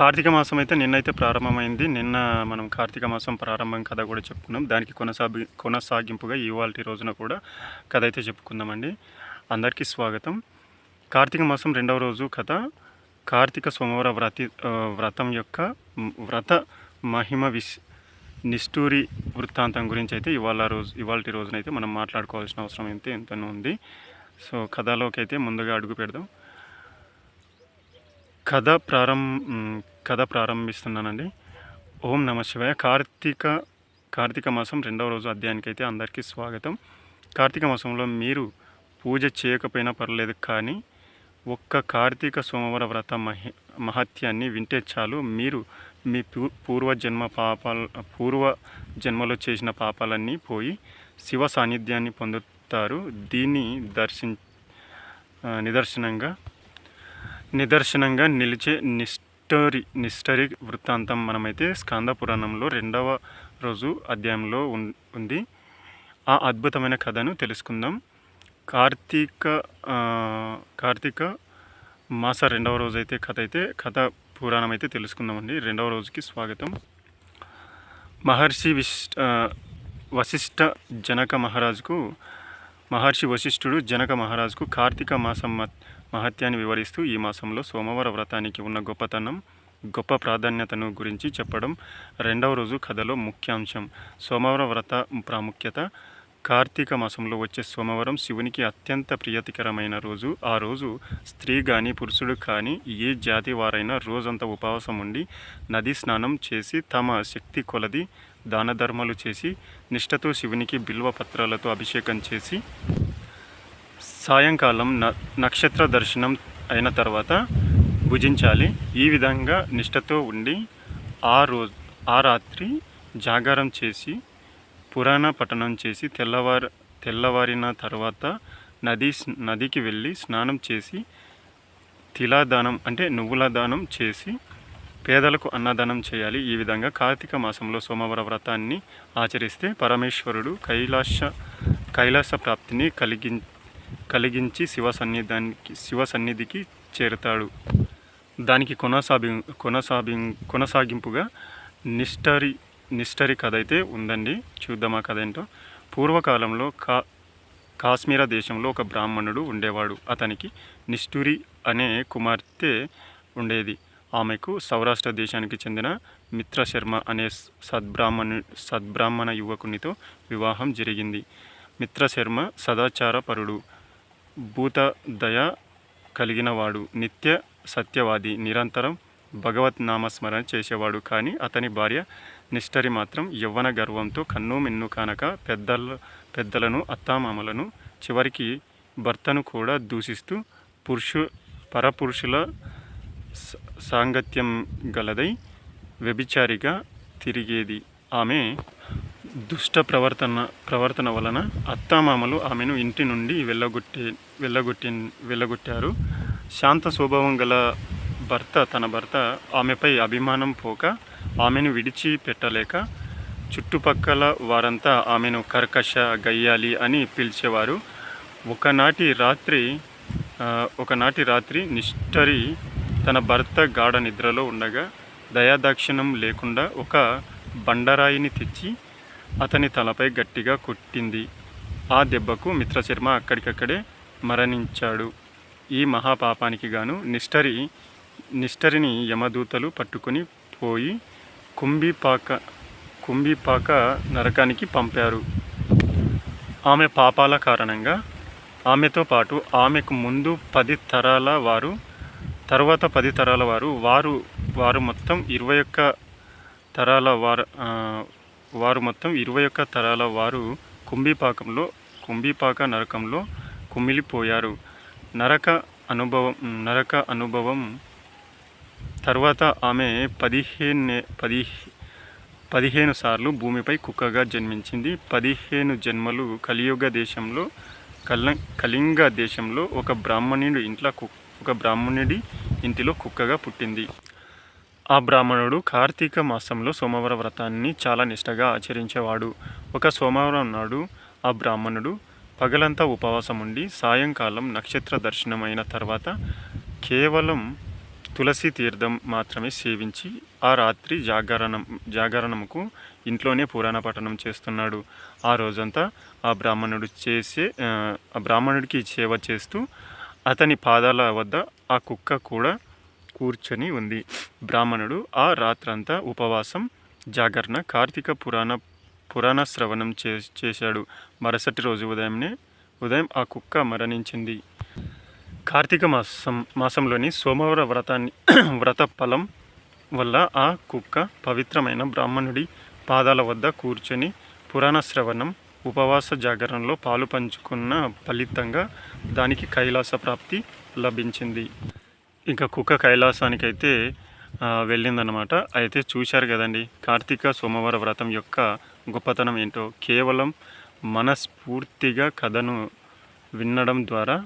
కార్తీక మాసం అయితే నిన్నైతే ప్రారంభమైంది. నిన్న మనం కార్తీక మాసం ప్రారంభం కథ కూడా చెప్పుకున్నాం. దానికి కొనసాగి కొనసాగింపుగా ఇవాళ రోజున కూడా కథ అయితే చెప్పుకుందామండి. అందరికీ స్వాగతం. కార్తీక మాసం రెండవ రోజు కథ. కార్తీక సోమవార వ్రతి వ్రతం యొక్క వ్రత మహిమ విశ్ నిష్ఠూరి వృత్తాంతం గురించి అయితే ఇవాళ రోజు ఇవాళ రోజునైతే మనం మాట్లాడుకోవాల్సిన అవసరం అయితే ఎంతనో ఉంది. సో కథలోకి అయితే ముందుగా అడుగు పెడదాం. కథ ప్రారంభ కథ ప్రారంభిస్తున్నానండి. ఓం నమ శివాయ. కార్తీక కార్తీక మాసం రెండవ రోజు అధ్యాయానికి అయితే అందరికీ స్వాగతం. కార్తీక మాసంలో మీరు పూజ చేయకపోయినా పర్లేదు కానీ ఒక్క కార్తీక సోమవార వ్రత మహి మహత్యాన్ని వింటే చాలు. మీరు మీ పూ- పూర్వజన్మ పాపాల పూర్వ జన్మలో చేసిన పాపాలన్నీ పోయి శివ సాన్నిధ్యాన్ని పొందుతారు. దీన్ని దర్శిం నిదర్శనంగా నిదర్శనంగా నిలిచే నిస్టరీ నిస్టరీ వృత్తాంతం మనమైతే స్కంద పురాణంలో రెండవ రోజు అధ్యాయంలో ఉంది. ఆ అద్భుతమైన కథను తెలుసుకుందాం. కార్తీక కార్తీక మాస రెండవ రోజు అయితే కథ అయితే కథ పురాణం అయితే తెలుసుకుందామండి. రెండవ రోజుకి స్వాగతం. మహర్షి విశ్ వశిష్ట వశిష్ఠ జనక మహారాజుకు మహర్షి వశిష్ఠుడు జనక మహారాజుకు కార్తీక మాసం మహత్యాన్ని వివరిస్తూ ఈ మాసంలో సోమవార వ్రతానికి ఉన్న గొప్పతనం గొప్ప ప్రాధాన్యతను గురించి చెప్పడం రెండవ రోజు కథలో ముఖ్యాంశం. సోమవార వ్రత ప్రాముఖ్యత కార్తీక మాసంలో వచ్చే సోమవారం శివునికి అత్యంత ప్రియతికరమైన రోజు. ఆ రోజు స్త్రీ కానీ పురుషుడు కానీ ఏ జాతి వారైనా రోజంతా ఉపవాసం ఉండి నది స్నానం చేసి తమ శక్తి కొలది దాన ధర్మాలు చేసి నిష్ఠతో శివునికి బిల్వ పత్రాలతో అభిషేకం చేసి సాయంకాలం న నక్షత్ర దర్శనం అయిన తర్వాత భుజించాలి. ఈ విధంగా నిష్ఠతో ఉండి ఆ రోజు ఆ రాత్రి జాగారం చేసి పురాణ పఠనం చేసి తెల్లవారు తెల్లవారిన తర్వాత నది స్- నదికి వెళ్ళి స్నానం చేసి తిలాదానం అంటే నువ్వుల దానం చేసి పేదలకు అన్నదానం చేయాలి. ఈ విధంగా కార్తీక మాసంలో సోమవార వ్రతాన్ని ఆచరిస్తే పరమేశ్వరుడు కైలాస కైలాస ప్రాప్తిని కలిగి కలిగించి శివ సన్నిధానికి శివ సన్నిధికి చేరుతాడు. దానికి కొనసాగి కొనసాగి కొనసాగింపుగా నిష్టరి నిష్టరి కథ అయితే ఉందండి. చూద్దాం ఆ కథ ఏంటో? పూర్వకాలంలో కా కాశ్మీర దేశంలో ఒక బ్రాహ్మణుడు ఉండేవాడు. అతనికి నిష్ఠురి అనే కుమార్తె ఉండేది. ఆమెకు సౌరాష్ట్ర దేశానికి చెందిన మిత్రశర్మ అనే సద్బ్రాహ్మణు సద్బ్రాహ్మణ యువకునితో వివాహం జరిగింది. మిత్రశర్మ సదాచార పరుడు భూత దయ కలిగినవాడు నిత్య సత్యవాది నిరంతరం భగవత్ నామస్మరణ చేసేవాడు. కానీ అతని భార్య నిష్టరి మాత్రం యవ్వన గర్వంతో కన్ను మిన్ను కానక పెద్దల పెద్దలను అత్తామామలను చివరికి భర్తను కూడా దూషిస్తూ పురుషు పరపురుషుల సాంగత్యం గలదై వ్యభిచారిగా తిరిగేది ఆమె దుష్ట ప్రవర్తన ప్రవర్తన వలన అత్తామామలు ఆమెను ఇంటి నుండి వెళ్ళగొట్టి వెళ్ళగొట్టి వెళ్ళగొట్టారు. శాంత స్వభావం గల భర్త తన భర్త ఆమెపై అభిమానం పోక ఆమెను విడిచి పెట్టలేక చుట్టుపక్కల వారంతా ఆమెను కర్కశ గయ్యాలి అని పిలిచేవారు. ఒకనాటి రాత్రి ఒకనాటి రాత్రి నిష్టరి తన భర్త గాఢ నిద్రలో ఉండగా దయాదాక్షిణం లేకుండా ఒక బండరాయిని తెచ్చి అతని తలపై గట్టిగా కొట్టింది. ఆ దెబ్బకు మిత్రశర్మ అక్కడికక్కడే మరణించాడు. ఈ మహాపాపానికి గాను నిష్టరి నిష్టరిని యమదూతలు పట్టుకొని పోయి కుంభిపాక కుంభిపాక నరకానికి పంపారు. ఆమె పాపాల కారణంగా ఆమెతో పాటు ఆమెకు ముందు పది తరాల వారు తర్వాత పది తరాల వారు వారు వారు మొత్తం ఇరవై ఒక్క తరాల వారు వారు మొత్తం ఇరవై ఒక్క తరాల వారు కుంభిపాకంలో కుంభిపాక నరకంలో కుమిలిపోయారు. నరక అనుభవం నరక అనుభవం తర్వాత ఆమె పదిహేను పది పదిహేను సార్లు భూమిపై కుక్కగా జన్మించింది. పదిహేను జన్మలు కలియుగ దేశంలో కల కళింగ దేశంలో ఒక బ్రాహ్మణుడు ఇంట్లో కుక్క ఒక బ్రాహ్మణుడి ఇంటిలో కుక్కగా పుట్టింది. ఆ బ్రాహ్మణుడు కార్తీక మాసంలో సోమవార వ్రతాన్ని చాలా నిష్టగా ఆచరించేవాడు. ఒక సోమవారం నాడు ఆ బ్రాహ్మణుడు పగలంతా ఉపవాసం ఉండి సాయంకాలం నక్షత్ర దర్శనం అయిన తర్వాత కేవలం తులసి తీర్థం మాత్రమే సేవించి ఆ రాత్రి జాగరణం జాగరణముకు ఇంట్లోనే పురాణ పఠనం చేస్తున్నాడు. ఆ రోజంతా ఆ బ్రాహ్మణుడు చేసే ఆ బ్రాహ్మణుడికి సేవ చేస్తూ అతని పాదాల వద్ద ఆ కుక్క కూడా కూర్చొని ఉంది. బ్రాహ్మణుడు ఆ రాత్రంతా ఉపవాసం జాగరణ కార్తీక పురాణ పురాణ శ్రవణం చే చేశాడు. మరుసటి రోజు ఉదయంనే ఉదయం ఆ కుక్క మరణించింది. కార్తీక మాసం మాసంలోని సోమవార వ్రతాన్ని వ్రత ఫలం వల్ల ఆ కుక్క పవిత్రమైన బ్రాహ్మణుడి పాదాల వద్ద కూర్చొని పురాణ శ్రవణం ఉపవాస జాగరణలో పాలు పంచుకున్న ఫలితంగా దానికి కైలాస ప్రాప్తి లభించింది. ఇంకా కుక్క కైలాసానికైతే ఆ, వెళ్ళిందనమాట అయితే చూశారు కదండి కార్తీక సోమవార వ్రతం యొక్క గొప్పతనం ఏంటో. కేవలం మనస్ఫూర్తిగా కథను వినడం ద్వారా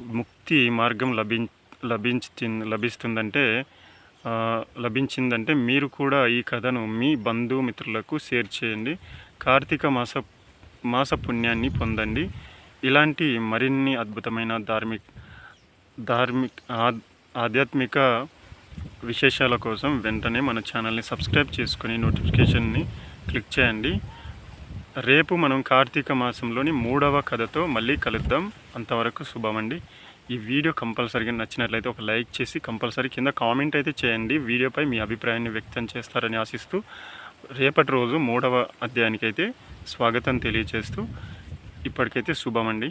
ముక్తి మార్గం లభిం లభించి లభిస్తుందంటే లభించిందంటే మీరు కూడా ఈ కథను మీ బంధుమిత్రులకు షేర్ చేయండి. కార్తీక మాస మాస పుణ్యాన్ని పొందండి. ఇలాంటి మరిన్ని అద్భుతమైన ధార్మిక ధార్మిక ఆధ్యాత్మిక విశేషాల కోసం వెంటనే మన ఛానల్ని సబ్స్క్రైబ్ చేసుకొని నోటిఫికేషన్ని క్లిక్ చేయండి. రేపు మనం కార్తీక మాసంలోని మూడవ కథతో మళ్ళీ కలుద్దాం. అంతవరకు శుభమండి. ఈ వీడియో కంపల్సరీగా నచ్చినట్లయితే ఒక లైక్ చేసి కంపల్సరీ కింద కామెంట్ అయితే చేయండి. వీడియోపై మీ అభిప్రాయాన్ని వ్యక్తం చేస్తారని ఆశిస్తూ రేపటి రోజు మూడవ అధ్యాయానికైతే స్వాగతం తెలియజేస్తూ ఇప్పటికైతే శుభమండి.